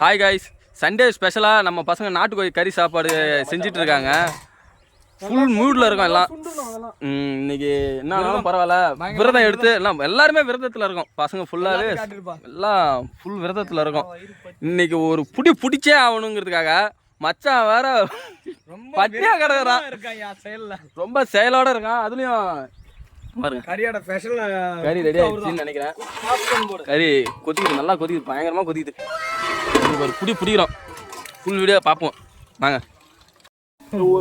Hi guys Sunday ஸ்பெஷலாக நம்ம பசங்க நாட்டுக்கோழி கறி சாப்பாடு செஞ்சுட்டு இருக்காங்க ஃபுல் மூடில் இருக்கோம் எல்லாம். இன்னைக்கு என்ன ஆனாலும் பரவாயில்ல. விரதம் எடுத்து எல்லாம் எல்லாருமே விரதத்தில் இருக்கோம். பசங்க ஃபுல்லாகவே எல்லாம் ஃபுல் விரதத்தில் இருக்கோம். இன்னைக்கு ஒரு புடி பிடிச்சே ஆகணுங்கிறதுக்காக மச்சான் வேற பட்டியா கிடக்குறான். ரொம்ப செயலோட இருக்கான். அதுலயும் ஸ்பெஷல் கறி ரெடி ஆயிடுச்சுன்னு நினைக்கிறேன். கறி கொதிக்குது நல்லா கொதிக்குது பயங்கரமா கொதிக்குது. ஒரு புடி பிடிக்கிறோம். ஃபுல் வீடியோ பார்ப்போம். வாங்க.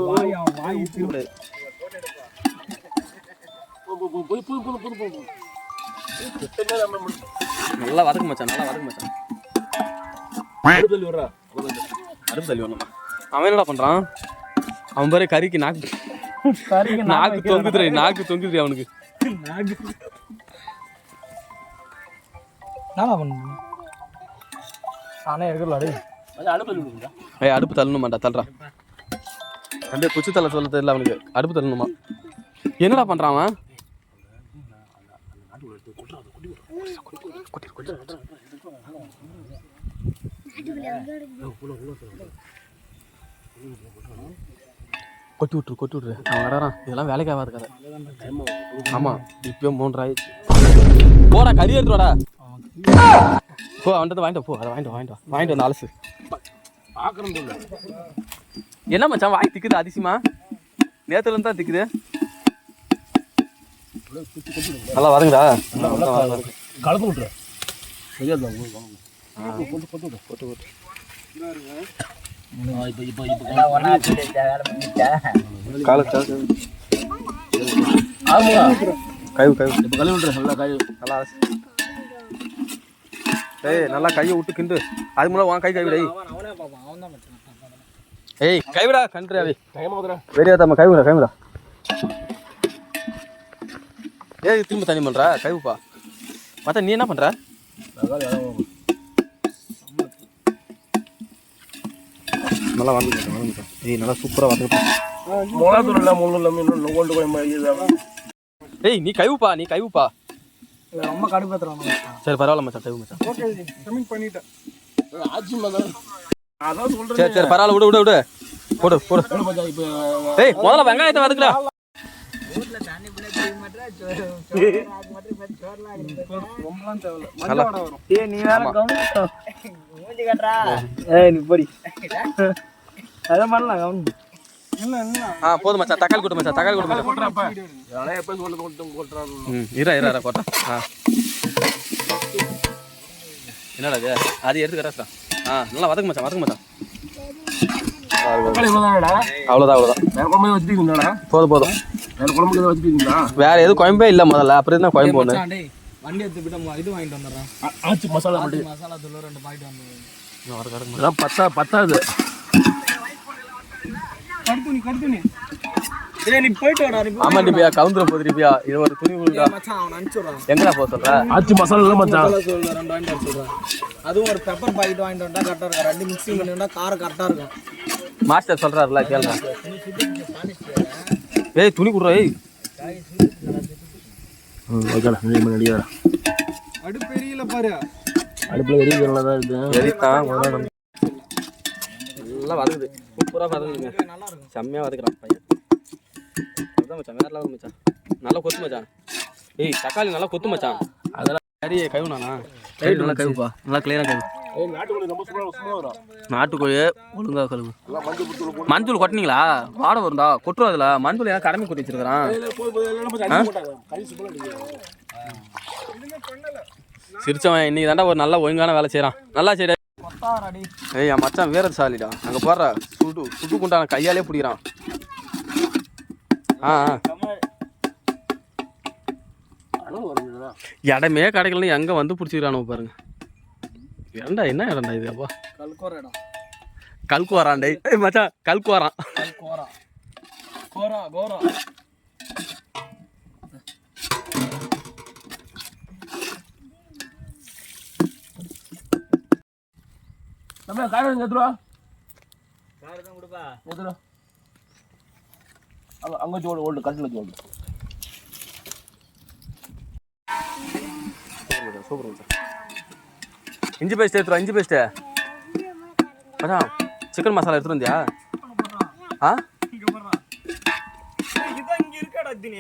வாய் நல்லா வதக்கு மச்சான் நல்லா வதக்கு மச்சான். அடுப்பு தள்ளி வரணுமா அவன் என்னடா பண்றான்? அவன் பாரு கறிக்கு நாக்கு நாக்கு தொங்குதுரு நாக்கு தொங்குதுரு அவனுக்கு. என்னடா நானே எடுக்கல ஏய் அடுப்பு தள்ளணுமாண்டா தள்ளுறான் அப்படியே குச்சி தள்ள சொல்ல தெரியல அவனுக்கு. அடுப்பு தள்ளணுமா? என்னடா பண்றான் அவன்? கொட்டி விட்டுரு கொட்டி விட்டுரு. அவன் வரான் இதெல்லாம் வேலைக்கு ஆகாது கதை. ஆமா. இப்பயும் மூன்று ஆயிடுச்சு போடா கறி எடுத்துவாடா போ அவன்கிட்ட வாங்கிட்டு போ அதை வாங்கிட்டு வாங்கிட்டு. வாங்கிட்டு வந்து அலசு என்ன மச்சான் வாய் திக்குது அதிசயமா? நேத்துல இருந்து தான் திக்குது நல்லா வருங்கடா கலந்து விட்டுரு கை கை கழுவி விட்டுரு நல்லா கை நல்லா. ஏய் நல்லா கையை விட்டு கிண்டு. அது மூலம் உன் கை கைவிடை அவனே பாப்பான் அவன் தான் மச்சான். ஏய் கைவிடா கைவிடா கைவிடா ஏய். திரும்ப தண்ணி பண்ற கைவுப்பா மத்த நீ என்ன பண்ற? நல்லா வந்து வந்து ஏய் நல்லா சூப்பரா வந்து முளத்தூர்ல முள்ளுல மீன் கோல்டு கோயம் ஏய் நீ கைவுப்பா நீ கைவுப்பா ரொம்ப கடுப்பேத்துறான் சரி பரவாயில்ல மச்சான் கைவு மச்சான். ஓகே ஸ்விமிங் பண்ணிட்டேன். ஆச்சு மதம் அதான் சொல்றேன். சரி சரி பரவாயில்ல விடு விடு விடு. போடு போடு. ஏய் முதல்ல வெங்காயத்தை வதக்குடா. போதும் தக்காளி கொட்டு மச்சான் தக்காளி கொட்டு எப்போ கொட்டும் இரா இரா கொட்டா என்னடா இது? அது எடுத்து கரெக்டா ஆ நல்லா வதக்கு மச்சான் வதக்கு மச்சான். அவ்வளோதான் அவ்வளோதான் வேற குழம்பு வச்சுட்டீங்களாடா போதும் போதும். வேற எதுவும் குழம்பே இல்லை முதல்ல. அப்புறம் என்ன குழம்பு ஒன்று வண்டி எடுத்து இது வாங்கிட்டு வந்துடுறேன். ஆச்சு மசாலா மட்டும். மசாலா தூள் ரெண்டு பாக்கெட் வந்து பத்தா பத்தாது. ஆமா டிபியா கவுந்தர டிபியா இது ஒரு துணி கொடுக்கா மச்சான் அவனை அனுப்பிச்சுடுறான் எங்கடா போக சொல்ற? ஆச்சு மசாலா இல்லை மச்சான். தூள் ரெண்டு வாங்கிட்டு வர சொல்கிறேன் அதுவும் ஒரு பெப்பர் பாக்கெட் வாங்கிட்டு வந்தா கரெக்டாக இருக்கும். ரெண்டு மிக்சிங் பண்ணி வந்தா காரம் கரெக்டாக இருக்கும். மாஸ்டர் சொல்றாருல கேளுங்க ஏய் துணி கொடுறா ஏய். ம் ஓகேடா ரெடியா அடுப்பு எரியல பாரு. அடுப்பில் எரிக்கிறதுல தான் நம்ம நல்லா வதக்குது. சூப்பராக வதக்குதுங்க. செம்மையாக வதக்குறான் பையன். அதுதான் மச்சான் வேற லெவல் மச்சான். நல்லா கொத்து மச்சான். ஏய் தக்காளி நல்லா கொத்து மச்சான். அதெல்லாம் சரி கைவுனாண்ணா சரி நல்லா கைவுப்பா நல்லா கிளியராக ஏய் நாட்டுக்கோழி ரொம்ப சும்மா சும்மா வரும் நாட்டுக்கோழி ஒழுங்கா கழுவு. மஞ்சள் கொட்டினீங்களா? வாடை வரும்டா. கொட்டுரும் அதில் மஞ்சள் ஏன் கடமை கொட்டி வச்சிருக்கிறான். கறி சிரிச்சவன் இன்னைக்கு தாண்டா ஒரு நல்ல ஒழுங்கான வேலை செய்கிறான் நல்லா செய்டா. கொத்தாரடி ஏய் என் மச்சான் வீரசாலிடா அங்கே போடுற. சுடு சுட்டு குண்டான கையாலே பிடிக்கிறான். ஆ இடமே கிடைக்கலன்னு எங்கே வந்து பிடிச்சிக்கிறானு பாருங்க. ஏன்டா என்ன இடம்டா இது அப்பா? கல்கோர இடம் கல்கு வரான்டே ஏய் மச்சான் கல்கு வரான் கல்கோரா. கோரா கோரா. நம்ம காரணம் எத்துருவா காரம் தான் கொடுப்பா. எத்துருவா அங்கே அங்கே ஜோடு ஓல்டு கட்டில் ஜோடு. சூப்பர் மச்சான் இஞ்சி பேஸ்ட் எடுத்துருவா இஞ்சி பேஸ்ட்டு மச்சான் சிக்கன் மசாலா எடுத்துட்டு வந்தியா? ஆ? இதான் இங்க இருக்காடா தினி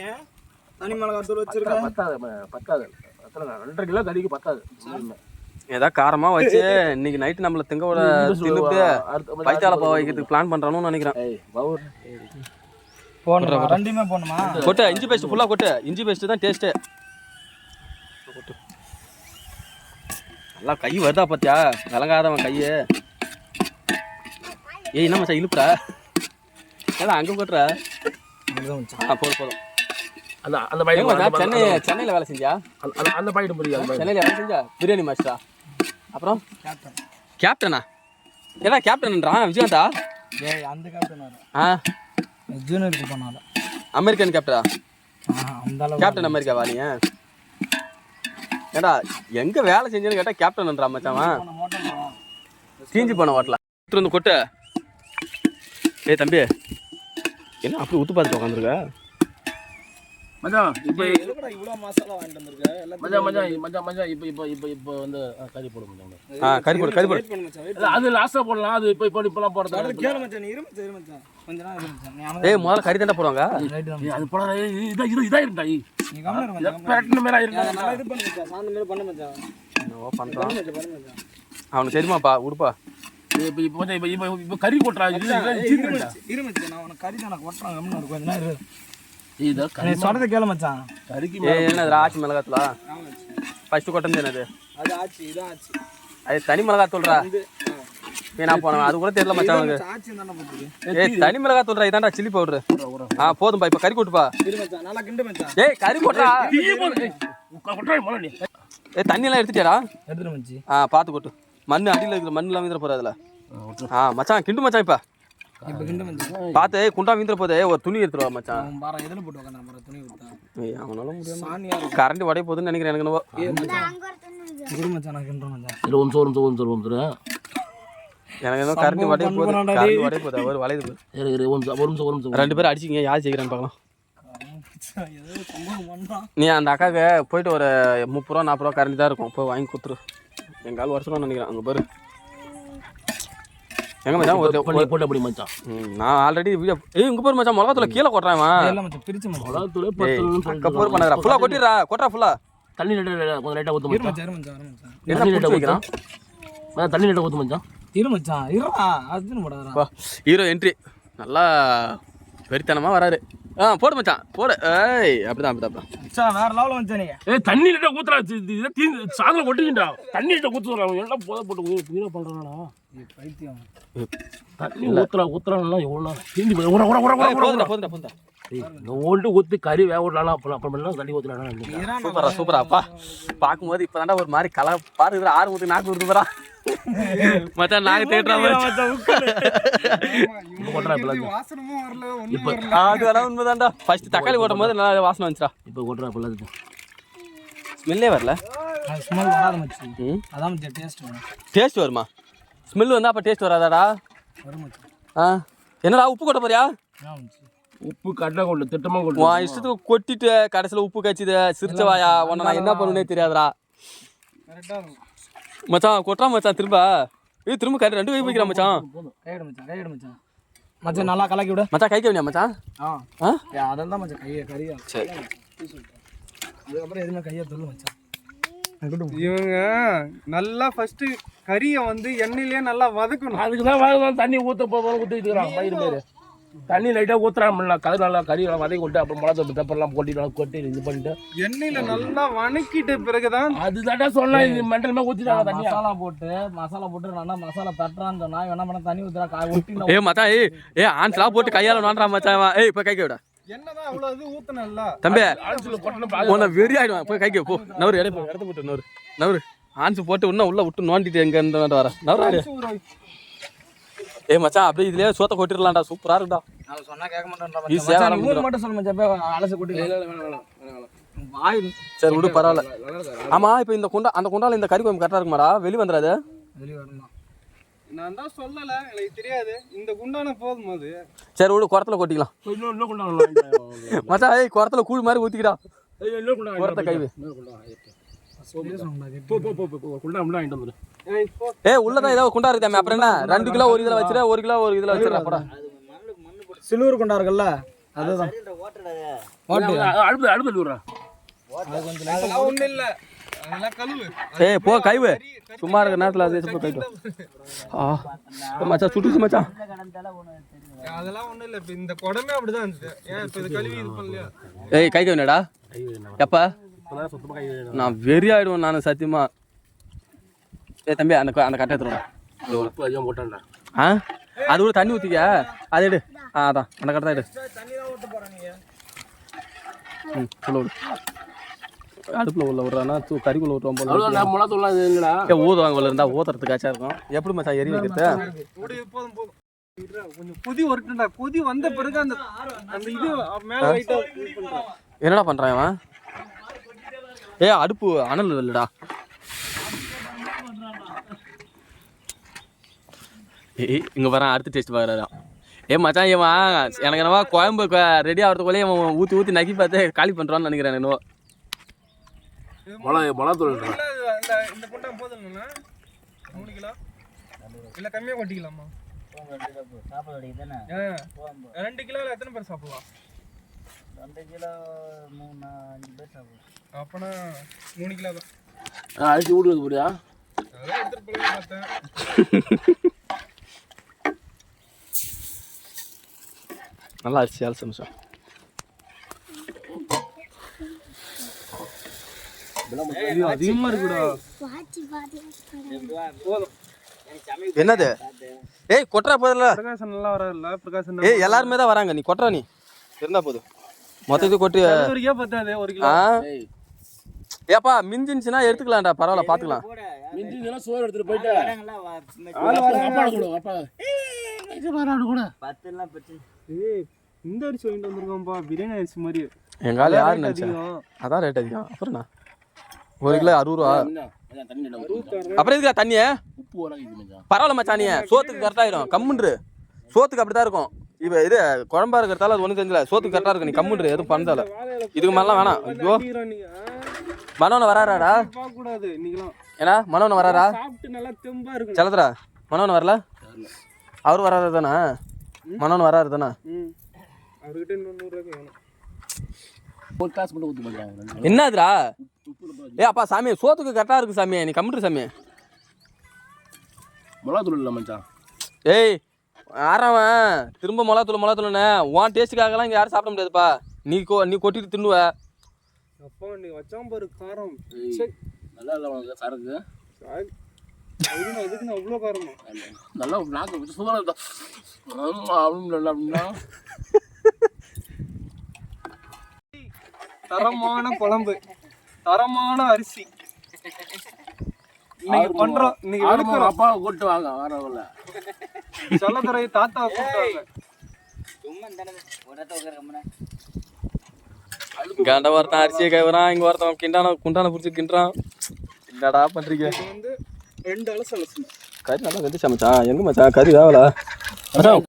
தனி மிளகாய் தூள் வச்சிருக்கேன் பத்தாது பத்தாது. பத்தாது ரெண்டரை கிலோ கறிக்கு பத்தாது. ஏதா காரமா வச்சு இன்னைக்கு நைட்டு நம்மள திங்க விட தின்னுட்டு பைத்தால பாவ வைக்கிறதுக்கு பிளான் பண்றானு நினைக்கிறேன். ஏய் பவுர் போடணுமா? ரெண்டுமே போடணுமா? கொட்டு இஞ்சி பேஸ்ட் ஃபுல்லா கொட்டு. இஞ்சி பேஸ்ட் தான் டேஸ்ட்டு கொட்டு நல்லா கை வருதா பாத்தியா? விளங்காதவன் கையை. ஏய் என்ன மச்சான் இழுப்புறா? ஏடா அங்க கொட்டுற? ஆ போதும் போதும். அந்த அந்த பாக்கெட் சென்னை சென்னையில வேலை செஞ்சியா? அந்த அந்த பாக்கெட் புரியுது சென்னையில வேலை செஞ்சா? பிரியாணி மாஸ்டரா அப்புறம்? கேப்டனா ஏடா கேப்டன்ன்றான் விஜயகாந்தா ஏய் அந்த கேப்டன் ஆ. ஜூனியருக்கு போனால அமெரிக்கன் அளவு கேப்டன் அமெரிக்காவா நீ? ஏடா எங்க வேலை செஞ்சேன்னு கேட்டா கேப்டன்ன்றா மச்சான் தீஞ்சு போன ஹோட்டலா எடுத்துட்டு வந்து கொட்டு. ஏய் தம்பி என்ன அப்படி உத்து பார்த்துட்டு உட்காந்துருக்க மச்சான் இப்போ இவ்வளோ மசாலா வாங்கிட்டு வந்திருக்க? எல்லாம் மச்சான் மச்சான் மச்சான் மச்சான் இப்போ இப்போ இப்போ இப்போ வந்து கறி போடு மச்சான் ஆ கறி போடு கறி போடு. அது லாஸ்ட்டாக போடலாம் அது இப்போ இப்போ இப்போலாம் பண்ணு. போடுறது கேளு மச்சான் நீ இரு மச்சான் இரு மச்சான். ஏய் முதல்ல கறி தாண்டா போடுவாங்க? அது ஏய், இதா இது இதா இருந்தா நீ கவனம் மேலே இது பண்ணு சாந்த மாதிரி பண்ணு மச்சான். பண்றான். அவனுக்கு தெரியுமாப்பா? உடுப்பா. இப்போ இப்போ வந்து இப்போ இப்போ இப்போ கறி கொட்டுறா இது இரு. மச்சான், நான் உனக்கு கறி தான் கொட்டுறேன் கம்முன்னு இரு, கொஞ்ச நேரம் இரு. இதா கறி நீ சொல்றதை கேளு மச்சான். கறிக்கு ஏய் என்னது ஆச்சி மிளகாத்தூளா. ஃபர்ஸ்ட் கொட்டது என்னது? அது ஆச்சு இதான் ஆச்சு. அது தனி ஆ. வீணா போனவன் அது கூட தெரியல மச்சான் தானே போட்டுருக்கு ஏய் தனி மிளகாத்தூள்றா இதாண்டா சில்லி பவுடர் ஆ போதும்பா இப்போ கறி கொட்டுப்பா. இரு மச்சான். நல்லா கிண்டு மச்சான். ஏய் கறி கொட்டுறா. தீ போடு. ஏய், தண்ணியெல்லாம் எடுத்துட்டியாடா? எடுத்துட்டு மச்சி. ஆ பார்த்து கொட்டு. மண் அடியில் இருக்கிற மண்ணுலாம் வீந்துற போகிற அதில். ஆ மச்சான் கிண்டு மச்சான் இப்போ. இப்போ கிண்டு மச்சான் பார்த்து ஏய், குண்டா வீந்துற போதே ஒரு துணி எடுத்துட்டு வா மச்சான். எதில் போட்டு உட்காந்து துணி ஏய் அவனால கரண்ட் உடைய போகுதுன்னு நினைக்கிறேன் எனக்கு என்னவோ. மச்சான். நான் கிண்டுறேன் மச்சான். இல்லை ஒரு நிமிஷம் ஒரு நிமிஷம் ஒரு நிமிஷம் ஒரு நிமிஷம் எனக்கு என்ன கரண்ட் உடைய போகுது. கரண்ட் ஒரு வளையுது போகுது. இரு இரு ஒரு நிமிஷம் ஒரு நிமிஷம் ஒரு நிமிஷம். ரெண்டு பேரும் அடிச்சிங்க யார் பார்க்கலாம் பண்றான் நீ அந்த அக்காவுக்கு போயிட்டு ஒரு முப்பது ரூபா நாற்பது ரூபா கரண்ட் தான் இருக்கும். போய் வாங்கி கொடுத்துரு. எங்கால் வருஷம் நினைக்கிறேன். அங்கே பாரு. எங்க மச்சான்? ஒரு போட்டு அப்படி மச்சான். நான் ஆல்ரெடி வீடியோ ஏய் இங்க பாரு மச்சான். மிளகாத்துல கீழே கொட்டுறான் இவன். எல்லாம் மச்சான். பிரிச்சு மிளகாத்தூளே பத்து போர் பண்ணாதடா. ஃபுல்லா கொட்டிடுறா. கொட்டுறா ஃபுல்லா தண்ணி லைட்டாக கொஞ்சம் ஊற்று இரு மச்சான். என்ன வைக்கிறான்? ஊற்று தண்ணி லைட்டாக ஊற்று மச்சான். இரு மச்சான் இருடா அதுன்னு போடாதடா. வா ஹீரோ என்ட்ரி நல்லா வெறித்தனமா வராரு. ஆ போடு மச்சான் போடு. ஏய் அப்படிதான் அப்படிதான் மச்சான் வேற லெவலில் மச்சான் நீங்க ஏய் தண்ணி லைட்டாக ஊற்றுறா இதை தீ சாதம் கொட்டிக்கிட்டா. தண்ணி லைட்டாக ஊற்றுறான் எல்லாம் போதை போட்டு வீணாக பண்ணுறானா பைத்தியம். தண்ணி ஊற்றுறா ஊற்றுறான்லாம் எவ்வளோ தீண்டி போய் உர உர உர உர போதுடா போதுடா போதுடா. ஓல்டு ஊற்றி கறி வேக விடலாம் அப்புறம் அப்புறம் தண்ணி இறான் சூப்பரா சூப்பரா அப்பா பார்க்கும்போது இப்பதான்டா ஒரு மாதிரி கலர் பாருங்க ஆறு ஊத்து நாக்கு போறா மச்சான் நாக்கு தேடுற மாதிரி வாசனமும் வரல ஒண்ணும் இப்போ அது வேணா உண்மைதான்டா ஃபர்ஸ்ட் தக்காளி ஓட்டும் போது நல்லா வாசனை வந்துச்சுடா இப்போ கொட்டுறா இப்போ எல்லாத்துக்கும் ஸ்மெல்லே வரல அது ஸ்மெல் வராது மச்சி அதான் டேஸ்ட் வரும் டேஸ்ட் வருமா ஸ்மெல் வந்தா அப்ப டேஸ்ட் வராதாடா வரும் ஆ என்னடா உப்பு கொட்ட போறியா உப்பு கட்டை கொண்டு திட்டமாக கொண்டு உன் இஷ்டத்துக்கு கொட்டிட்டு கடைசியில் உப்பு கச்சிது சிரிச்ச வாயா உன்னை நான் என்ன பண்ணுனே தெரியாதுடா கரெக்டாக இருக்கும் மச்சான் கொட்டுறான் மச்சான் திரும்ப. ஏய் திரும்ப கரெக்ட் ரெண்டு கை வைக்கிறான் மச்சான். கையிடு மச்சான் கையிடு மச்சான். மச்சான் நல்லா கலக்கி விடு. மச்சான் கை கவினியா மச்சான். ஆ. ஆ? அதெல்லாம் மச்சான் கையை கறியா சரி. அதுக்கப்புறம் எதுவுமே கையை தொல்லு மச்சான். இவங்க நல்லா ஃபர்ஸ்ட் கறியை வந்து எண்ணெயிலேயே நல்லா வதக்கணும். அதுக்கு தான் தண்ணி ஊற்ற போக ஊற்றிக்கிறான் பயிர் பேர் தண்ணி லைட்டாக ஊற்றுறான் கறி நல்லா கறி நல்லா வதக்கி விட்டு அப்புறம் மிளகா தொட்டு பெப்பர்லாம் கொட்டி நல்லா கொட்டி இது பண்ணிட்டு. எண்ணெயில நல்லா வணக்கிட்ட பிறகுதான் அதுதான்டா சொன்னா இது மெண்டல் மேலே ஊற்றிட்டாங்க தண்ணி மசாலா போட்டு மசாலா போட்டு நல்லா மசாலா தட்டுறான்னு சொன்னா என்ன பண்ண தண்ணி ஊத்துறா காய் ஒட்டி ஏய் மச்சான் ஏய் ஏய் ஆன்ஸ்லாம் போட்டு கையால நோண்டுறான் மச்சான். ஏய் போய் கை விட. என்னதான் அவ்வளவு இது ஊத்தனல்ல? தம்பி ஆன்சில் கொட்டணும் உன்னை வெறி ஆயிடுவான். போய் கைக்கு போ. நவரு இடத்த போட்டு நவரு நவரு ஆன்ஸ் போட்டு இன்னும் உள்ள விட்டு நோண்டிட்டு எங்க இருந்து வர. நவரு ஏய் மச்சான் அப்படியே இதுலயே சோத்த கொட்டிடலாம்டா. சூப்பரா இருக்குடா. அவன் சொன்னா கேட்க மாட்டேன்டா வர நீ ஊர் மட்டும் சொல்லு மச்சான் அலசி கொட்டி வாய் சரி விடு பரவாயில்ல. ஆமா இப்போ இந்த குண்டா அந்த குண்டால இந்த கறி குழம்பு கரெக்டா இருக்குமாடா? வெளிய வந்துடாது வெளியே வரணும் நான் தான் சொல்லல எனக்கு தெரியாது. இந்த குண்டான போதும் அது? சரி விடு குரத்துல கொட்டிக்கலாம். இன்னும் மச்சான் ஏய் குரத்துல கூழ் மாதிரி ஊத்திக்கிடா. இன்னும் கொண்டாங்க குரத்தை கை ஏய் உள்ளதான் ஏதோ குண்டா அப்புறம் என்ன? ரெண்டு கிலோ ஒரு இதுல வச்சிரு ஒரு கிலோ ஒரு இதுல வச்சிரு போடா. சிலுவர் குண்டா இருக்குல்ல? அதுதான். அடுப்பு அடுப்பு இல்ல. அதெல்லாம் கழுவு. ஏய் போ கைவு சும்மா இருக்க நேரத்துல அது போ கைட்டு மச்சான் சுட்டுச்சு மச்சான். அதெல்லாம் ஒண்ணும் இல்ல. இந்த குடமே அப்படிதான் இருந்துச்சு ஏன் இப்ப இது கழுவி இது பண்ணலையா? ஏய் கை கவினடா எப்ப? நான் வெறி ஆயிடுவேன் நான் சத்தியமா. ஏய் தம்பி அந்த க- அந்த கட்டை அதிகம் போட்டான்டா. ஆ? அது கூட தண்ணி ஊற்றிக்க அதை எடு. ஆ அதான் அந்த கட்டை தான் எடு. தண்ணி தான் ஊத்த போறேன் நீங்க ம் உள்ள விடு. அடுப்பில் உள்ள விட்றானா தூ கறிக்குள்ள விட்டுருவோம் போல அவ்வளோ நான் முளை தூள்லாம் இது இல்லைடா. ஏ ஊதுவாங்க உள்ள இருந்தால் ஊத்துறதுக்காச்சும் இருக்கும். எப்படி மச்சான் எரி வைக்கிறது? கொஞ்சம் கொதி வரட்டும்டா. கொதி வந்த பிறகு அந்த அந்த இது மேல என்னடா பண்ணுறான் அவன் ஏ அடுப்பு அனல் இல்லைடா. ஏய் இங்கே வரேன் அடுத்த டேஸ்ட் பார்க்குறான் ஏ மச்சான் இவன் எனக்கு என்னவா குழம்பு ரெடி ஆகிறதுக்குள்ளே இவன் ஊற்றி ஊற்றி நக்கி பார்த்து காலி பண்ணுறான்னு நினைக்கிறேன் என்னவோ. முளை முளை தூள் இல்ல, இந்த இந்த குண்டா போதும் இல்லைண்ணா? மூணு கிலோ. இல்ல கம்மியா கொட்டிக்கலாமா? ஆ. ரெண்டு கிலோல எத்தனை பேர் சாப்பிடலாம் அப்பனா மூணு கிலோ தான் அரிசி ஊடுறது புரியா அதான் எடுத்துட்டு போகலாம்னு பார்த்தேன். நல்லா அரிசி அலசி நிமிஷம் அதிகமா இருக்குடா. என்னது? ஏய் கொட்டுறா போதில்ல பிரகாசம் நல்லா வராதுல்ல பிரகாசம் ஏய் எல்லாருமே தான் வராங்க. நீ கொட்டுறா நீ. இருந்தா போதும். மொத்தத்துக்கு கொட்டி ஒரு கிலோ பத்தாது ஒரு கிலோ. ஏப்பா மிஞ்சின்ச்சுன்னா எடுத்துக்கலாம்டா பரவாயில்ல பார்த்துக்கலாம். மிஞ்சிங்கன்னா சோறு எடுத்துட்டு போயிட்டு. கூட அப்பா இது வராடு கூட. ஏய் இந்த அரிசி வாங்கிட்டு வந்திருக்கோம்ப்பா பிரியாணி அரிசி மாதிரி எங்க ஆள் யாரு நினைச்சேன். அதான் ரேட் அதிகம். அப்புறம் ஒரு கிலோ அறுபது ரூபா. அப்புறம் எதுக்கா தண்ணியே பரவாயில்ல மச்சானியே சோத்துக்கு கரெக்டாயிரும் கம்முன்று. சோத்துக்கு அப்படிதான் இருக்கும். இப்போ இது குழம்பா இருக்கிறதால அது ஒன்றும் தெரியல சோத்துக்கு கரெக்டாக இருக்கும். நீ கம்முன்று. எதுவும் பண்ணதால இதுக்கு மேலாம் வேணாம். ஐயோ. மனோன வராராடா? கூடாது ஏன்னா மனோன வராரா? நல்லா தெம்பா இருக்கும் செலத்துறா மனோன் வரல? அவர் வராரு தானே? மனோன் வராரு தானே? என்னதுடா? ஏ அப்பா சாமி சோத்துக்கு கரெக்டாக இருக்கு சாமி. நீ கம்முன்று சாமி. மிளகா தூள் இல்லை மச்சான். ஏய் ஆறவன் திரும்ப மிளகாத்தூள் மிளகாத்தூள்னு உன் டேஸ்ட்டுக்காகலாம் இங்கே யாரும் சாப்பிட முடியாதுப்பா. நீ கொ நீ கொட்டிட்டு தின்னுவ. அப்பா நீ வச்சான் பாரு காரம். ஏய், நல்லா இல்லை உனக்கு சரக்கு அதுக்கு அதுக்கு நான் அவ்வளோ காரமா நல்லா நாக்கு வச்சு சூப்பராக இருந்தா ஆமா அப்படின்னு நல்லா அப்படின்னா தரமான குழம்பு. தரமான அரிசி. இன்னைக்கு பண்றோம் இன்னைக்கு வெளுக்கிறோம் அப்பா கூட்டு வாங்க வரவில்ல செல்லத்துறை தாத்தா கூப்பிட்டாங்க. இங்காண்ட ஒருத்தன் அரிசியை கைவரான் இங்கே ஒருத்தன் கிண்டான குண்டான பிடிச்சி கிண்டுறான். என்னடா பண்ணுறீங்க வந்து ரெண்டு அலசு அலசு கறி நல்லா வெந்து சமைச்சான் எங்க மச்சான்? கறி வேவல? மச்சான்